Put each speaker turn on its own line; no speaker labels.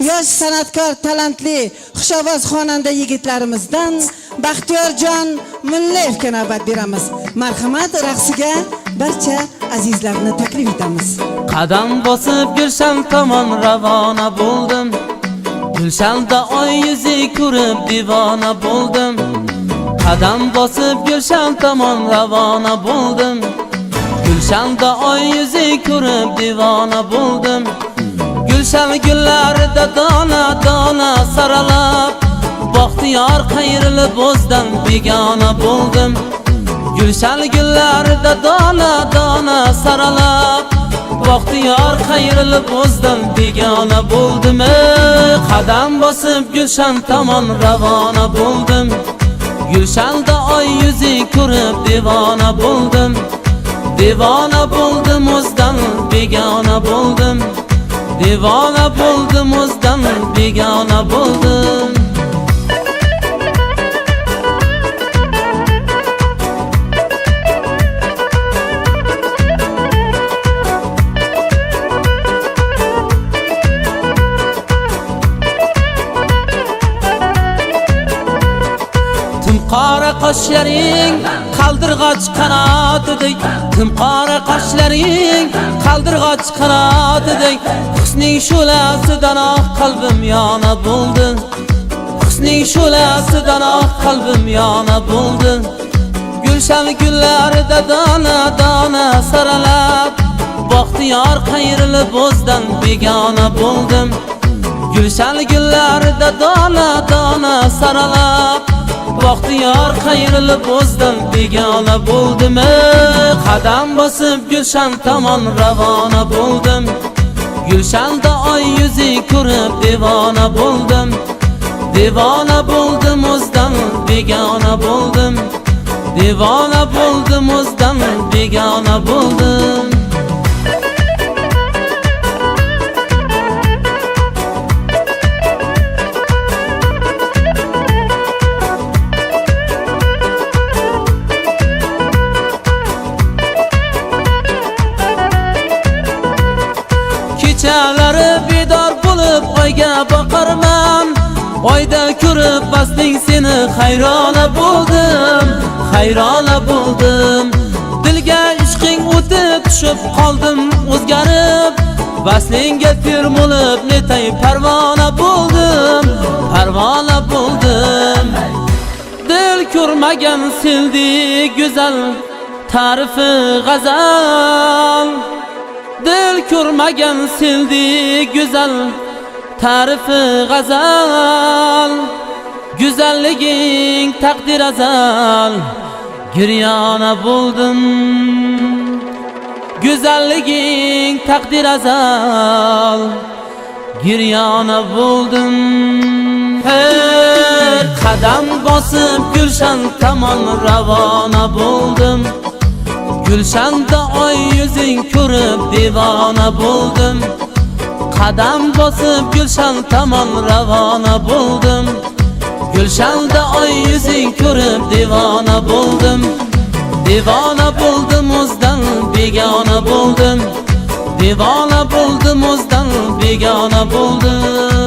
yosh san'atkor talantli xushovoz xonanda yigitlarimizdan baxtiyorjon mullayevga navbat beramiz. Marhamat raqsiga barcha azizlarni taklif etamiz.
Qadam bosib gulshan tomon ravona bo'ldim. Gulshanda oy yuzi ko'rib divona bo'ldim. Qadam bosib gulshan tomon ravona bo'ldim. Gulshanda oy yuzi ko'rib divona bo'ldim. Gulshan gullarida dona dona saralab baxtiyor qayrilib o'zdan begona bo'ldim. Gulshan gullarida dona dona saralab baxtiyor qayrilib o'zdan begona bo'ldim. Qadam bosib gulshan tomon ravona bo'ldim. Gulshalda oy yuzi ko'rib devona bo'ldim. Devona bo'ldim o'zdan begona bo'ldim. Divona bo'ldim o'zdan begona bo'ldim qora qoshlaring qaldirg'och qanotidek tim qora qoshlaring qaldirg'och qanotidek Husning shu'lasidan oh qalbim yona bo'ldi Husning shu'lasidan oh qalbim yona bo'ldi Gulshan gullarida dona dona saralab Baxtiyor qayrilib o'zdan begona bo'ldim Gulshan gullarida dona dona saralab Baxtiyor qayrilib o'zdan begona bo'ldim ey qadam bosib gulshan tomon ravona bo'ldim Gulshanda oy yuzi ko'rib devona bo'ldim Devona bo'ldim o'zdan begona bo'ldim Devona bo'ldim o'zdan begona Kechalari bedor bo'lib oyga boqarman Oyda ko'rib basting seni hayrona bo'ldim Hayrona bo'ldim Dilga ishqing o'tib tushib qoldim o'zgarib Vaslingga termulib netay parvona bo'ldim Parvona bo'ldim Dil ko'rmagan sildek go'zal Tarifi g'azal Dil ko'rmagan sildek go'zal Tarifi g'azal. Go'zalliging taqdir azal Giryona bo'ldim Go'zalliging taqdir azal Giryona bo'ldim Her qadam bosib gulshan tomon ravona bo'ldim Gulshanda oy yuzing ko'rib devona bo'ldim Qadam bosib gulshan tomon ravona bo'ldim Gulshanda oy yuzing ko'rib devona bo'ldim Devona bo'ldim o'zdan begona bo'ldim Devona bo'ldim o'zdan begona bo'ldim